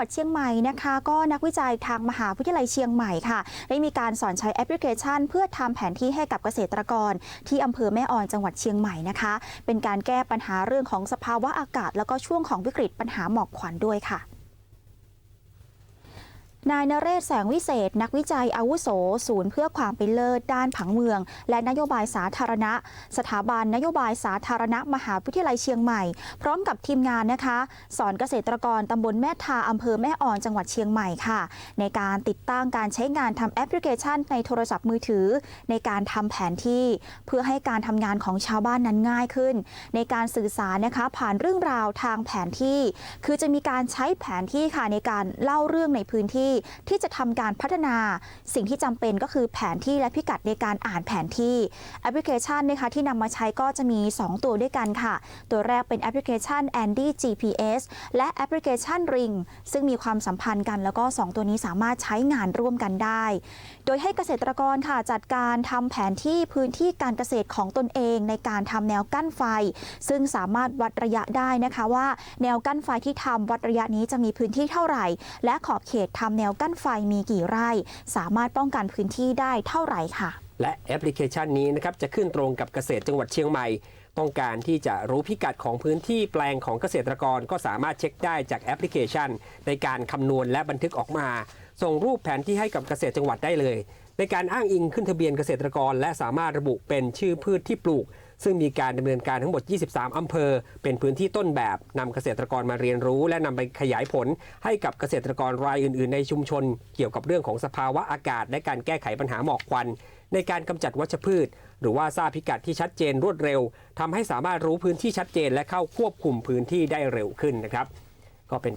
วัดเชียงใหม่นะคะ ก็นักวิจัยทางมหาวิทยาลัยเชียงใหม่ค่ะ ได้มีการสอนใช้แอปพลิเคชัน เพื่อทำแผนที่ให้กับเกษตรกร ที่อำเภอแม่ออนจังหวัดเชียงใหม่นะคะ เป็นการแก้ปัญหาเรื่องของสภาวะอากาศ แล้วก็ช่วงของวิกฤตปัญหาหมอกควันด้วยค่ะ นายนเรศแสงวิเศษ นักวิจัยอาวุโส ศูนย์เพื่อความเป็นเลิศด้านผังเมือง และนโยบายสาธารณะ สถาบันนโยบายสาธารณะ มหาวิทยาลัยเชียงใหม่ พร้อมกับทีมงานนะคะ สอนเกษตรกรตำบลแม่ทาอำเภอแม่อ่อนจังหวัดเชียงใหม่ค่ะ ในการติดตั้งการใช้งานทำแอปพลิเคชัน ในโทรศัพท์มือถือ ในการทำแผนที่ เพื่อให้การทำงานของชาวบ้านนั้นง่ายขึ้น ในการสื่อสารนะคะผ่านเรื่องราวทางแผนที่ คือจะมีการใช้แผนที่ค่ะในการเล่าเรื่องในพื้นที่ที่จะทำการพัฒนาสิ่งที่จำเป็นก็คือแผนที่และพิกัดในการอ่านแผนที่แอปพลิเคชันนะคะที่นำมาใช้ก็จะมี 2 ตัวด้วยกันค่ะ ตัวแรกเป็นแอปพลิเคชัน Andy GPS และแอปพลิเคชัน Ring ซึ่งมีความสัมพันธ์กัน แล้วก็ 2 ตัวนี้สามารถใช้งานร่วมกันได้ โดยให้เกษตรกรค่ะจัดการทำแผนที่พื้นที่การเกษตรของตนเองในการทำแนวกั้นไฟ ซึ่งสามารถวัดระยะได้นะคะว่า แนวกั้นไฟที่ทำวัดระยะนี้จะมีพื้นที่เท่าไหร่ และขอบเขตทำแนวกั้นไฟมีกี่ไร่ สามารถป้องกันพื้นที่ได้เท่าไหร่ค่ะ และแอปพลิเคชันนี้นะครับจะขึ้นตรงกับเกษตรจังหวัดเชียงใหม่ ต้องการที่จะรู้พิกัดของพื้นที่แปลงของเกษตรกรก็สามารถเช็คได้จากแอปพลิเคชัน ในการคำนวณและบันทึกออกมา ส่งรูปแผนที่ให้กับเกษตรจังหวัดได้เลย ในการอ้างอิงขึ้นทะเบียนเกษตรกร และสามารถระบุเป็นชื่อพืชที่ปลูก ซึ่งมีการดำเนินการทั้งหมด 23อำเภอ เป็นพื้นที่ต้นแบบนำเกษตรกรมาเรียนรู้ และนำไปขยายผล ให้กับเกษตรกรรายอื่น ๆ ในชุมชน เกี่ยวกับเรื่องของสภาวะอากาศ และการแก้ไขปัญหาหมอกควัน ในการกำจัดวัชพืช หรือว่าทราบพิกัดที่ชัดเจนรวดเร็วทำให้สามารถรู้พื้นที่ชัดเจน และเข้าควบคุมพื้นที่ได้เร็วขึ้นนะครับ ก็เป็น